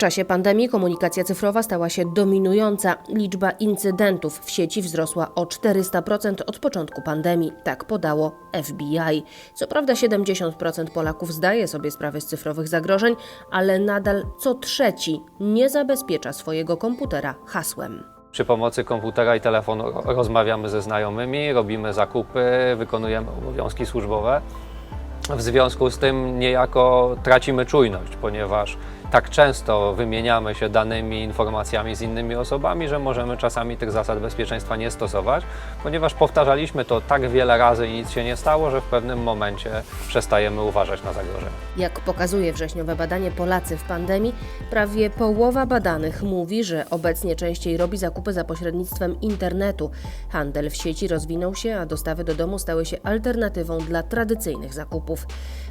W czasie pandemii komunikacja cyfrowa stała się dominująca. Liczba incydentów w sieci wzrosła o 400% od początku pandemii, tak podało FBI. Co prawda 70% Polaków zdaje sobie sprawę z cyfrowych zagrożeń, ale nadal co trzeci nie zabezpiecza swojego komputera hasłem. Przy pomocy komputera i telefonu rozmawiamy ze znajomymi, robimy zakupy, wykonujemy obowiązki służbowe. W związku z tym niejako tracimy czujność, ponieważ tak często wymieniamy się danymi, informacjami z innymi osobami, że możemy czasami tych zasad bezpieczeństwa nie stosować, ponieważ powtarzaliśmy to tak wiele razy i nic się nie stało, że w pewnym momencie przestajemy uważać na zagrożenie. Jak pokazuje wrześniowe badanie Polacy w pandemii, prawie połowa badanych mówi, że obecnie częściej robi zakupy za pośrednictwem internetu. Handel w sieci rozwinął się, a dostawy do domu stały się alternatywą dla tradycyjnych zakupów.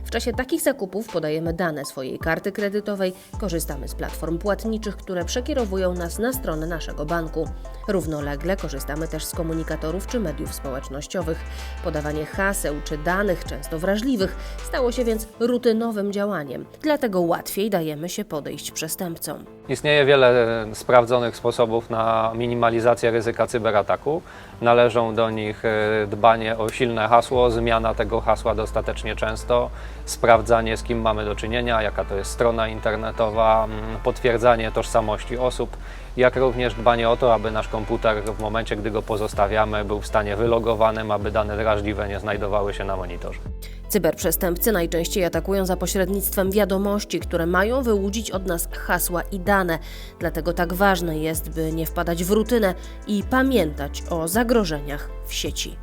W czasie takich zakupów podajemy dane swojej karty kredytowej, korzystamy z platform płatniczych, które przekierowują nas na stronę naszego banku. Równolegle korzystamy też z komunikatorów czy mediów społecznościowych. Podawanie haseł czy danych, często wrażliwych, stało się więc rutynowym działaniem. Dlatego łatwiej dajemy się podejść przestępcom. Istnieje wiele sprawdzonych sposobów na minimalizację ryzyka cyberataku. Należą do nich e, dbanie o silne hasło, zmiana tego hasła dostatecznie często, sprawdzanie z kim mamy do czynienia, jaka to jest strona internetowa, mm, potwierdzanie tożsamości osób, jak również dbanie o to, aby nasz komputer w momencie, gdy go pozostawiamy, był w stanie wylogowanym, aby dane drażliwe nie znajdowały się na monitorze. Cyberprzestępcy najczęściej atakują za pośrednictwem wiadomości, które mają wyłudzić od nas hasła i dane. Dlatego tak ważne jest, by nie wpadać w rutynę i pamiętać o zagrożeniach w sieci.